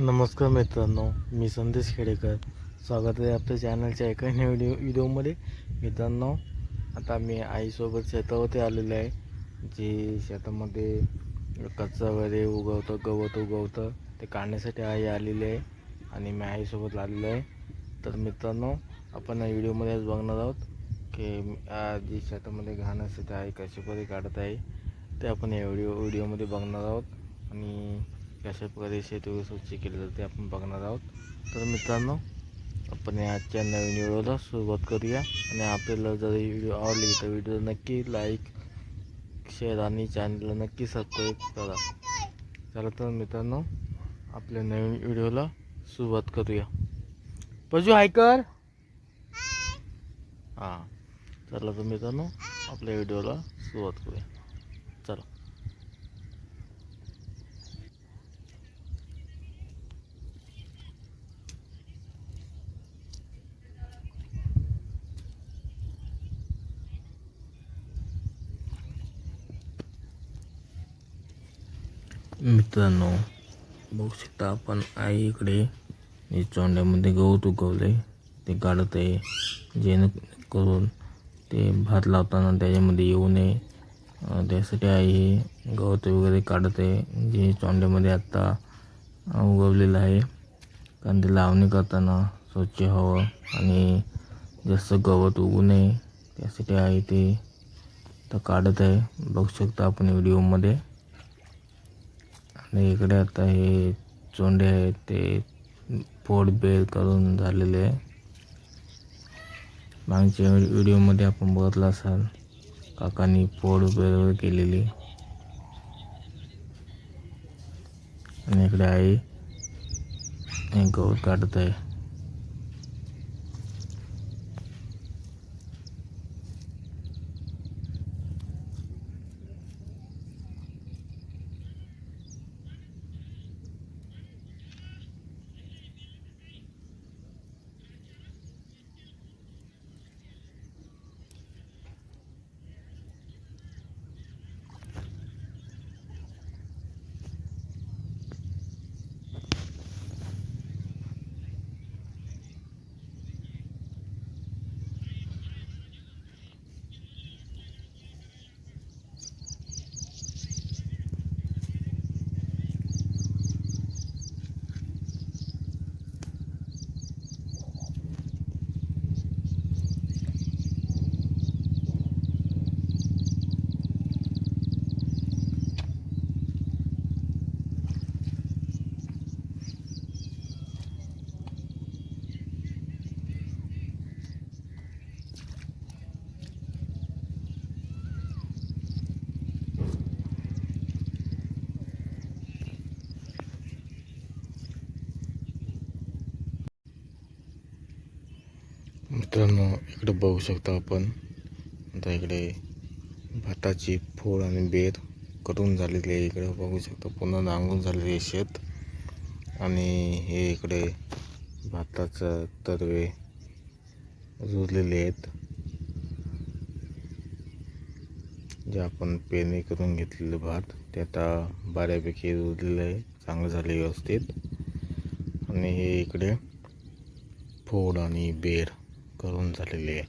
नमस्कार मित्रांनो मी संदेश खेडेकर. स्वागत आहे आपल्या चॅनलच्या एका नवीन व्हिडिओ व्हिडिओमध्ये. मित्रांनो आता मी आईसोबत शेतावरती आलेलो आहे जे शेतामध्ये कचरा वगैरे उगवतं गवत उगवतं ते काढण्यासाठी आई आलेली आहे आणि मी आईसोबत आलेलो आहे. तर मित्रांनो आपण या व्हिडिओमध्ये आज बघणार आहोत की आज जी शेतामध्ये घाण असते ते आई कशी काढत आहे ते आपण या व्हिडिओ व्हिडिओमध्ये बघणार आहोत. आणि कशा प्रकारे शेती स्वच्छ केली जाते आपण बघणार आहोत. तर मित्रांनो आपण या आजच्या नवीन व्हिडिओला सुरुवात करूया. आणि आपल्याला जर ही व्हिडिओ आवडली तर व्हिडिओ नक्की लाईक शेअर आणि चॅनलला नक्की सबस्क्राईब करा. चला तर मित्रांनो आपल्या नवीन व्हिडिओला सुरुवात करूया. पजू हाय कर. हां. चला तर मित्रांनो आपल्या व्हिडिओला सुरुवात करूया. चला. मित्रांनो बघू शकता आपण आई इकडे चोंड्यामध्ये गवत उगवले ते काढत आहे जेणेकरून ते भात लावताना त्याच्यामध्ये येऊ नये. त्यासाठी आई हे गवत वगैरे काढत आहे जे चोंड्यामध्ये आत्ता उगवलेलं आहे. कारण ते लावणी करताना स्वच्छ हवं आणि जास्त गवत उगू नये. त्यासाठी आई ते तर काढत आहे बघू शकता आपण व्हिडिओमध्ये. आणि इकडे आता हे चोंडे आहेत ते फोड बेल करून झालेले आहे. मागच्या व्हिडिओमध्ये आपण बघितलं असाल काकांनी फोड बेल केलेली. आणि इकडे आई हे गवत काढत आहे मित्रांनो इकडे बघू शकता आपण. आता इकडे भाताची फोड आणि बेर करून झालेली आहे. इकडे बघू शकता पुन्हा नांगून झालेले आहे शेत. आणि हे इकडे भाताचं तरवे रुजलेले आहेत. जे आपण पेरणी करून घेतलेले भात ते आता बऱ्यापैकी रुजलेलं आहे. चांगलं झाले व्यवस्थित. आणि हे इकडे फोड आणि बेर. करून झालेली आहे.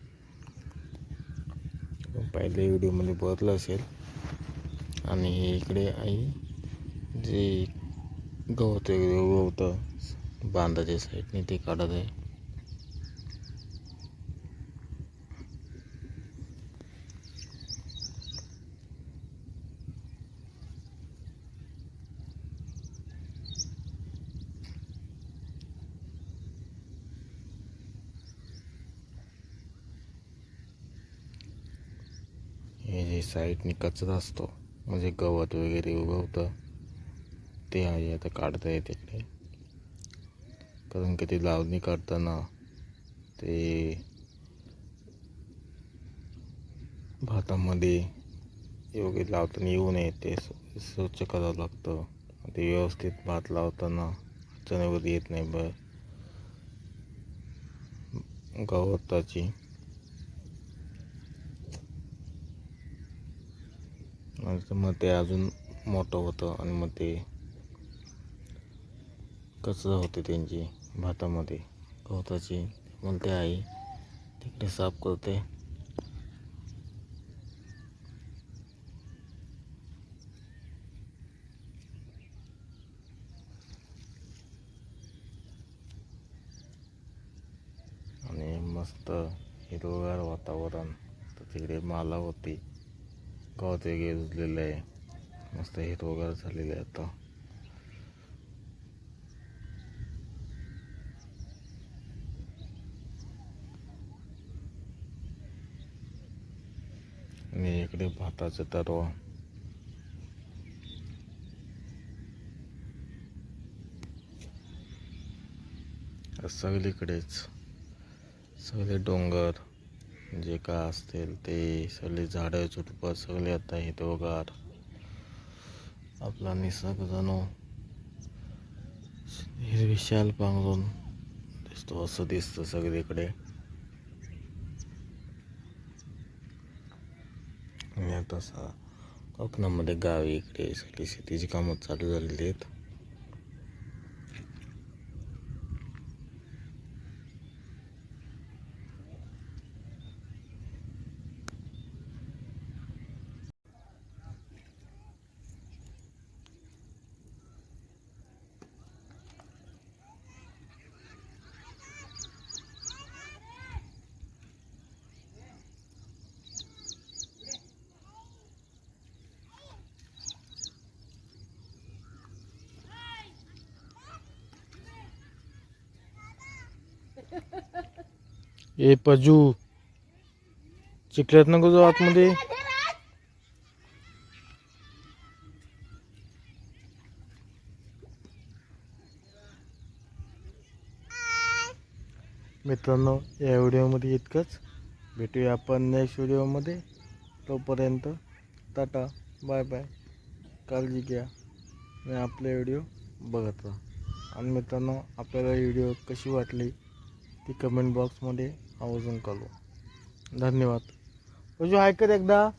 पहिल्या व्हिडिओमध्ये बघितलं असेल. आणि हे इकडे आई जे गवत वगैरे उगवतं बांधाच्या साईडने ते काढत आहे. हे साईडने कचरा असतो. म्हणजे गवत वगैरे उगवतं. ते आहे आता काढता येते तिकडे कारण की ते लावणी काढताना ते भातामध्ये वगैरे लावताना येऊ नये ते स्वच्छ करावं लागतं. ते व्यवस्थित भात लावताना अडचण वगैरे येत नाही बर. गवताची. मग ते अजून मोठं होतं आणि मग ते कचरा होते त्यांची भातामध्ये? गवताची म्हणते आई तिकडे साफ करते. आणि मस्त हिरवगार वातावरण. तर तिकडे माला होती गवत वगैरे रुजलेलं आहे. मस्त हिरवगार झालेलं आहे आता. आणि इकडे भाताचं तरवा सगळीकडेच. सगळे डोंगर. जे काय असतील ते सगळे झाडं झुडपं सगळे आता हिरवगार आपला निसर्ग जणू हिरवी पांघरून दिसतो असं दिसतं सगळीकडे. आणि आता कोकणामध्ये गावी इकडे सगळी शेतीची कामं चालू झालेली आहेत. ए पजू चिखल्यात नको जाऊ आतमध्ये. मित्रांनो या व्हिडिओमध्ये इतकंच. भेटूया आपण नेक्स्ट व्हिडिओमध्ये. तोपर्यंत टाटा बाय बाय. काळजी घ्या. आणि आपले व्हिडिओ बघत राहा. आणि मित्रांनो आपल्याला व्हिडिओ कशी वाटली? ती कमेंट बॉक्समध्ये आवर्जून कळवा. धन्यवाद. अजून ऐकत एकदा.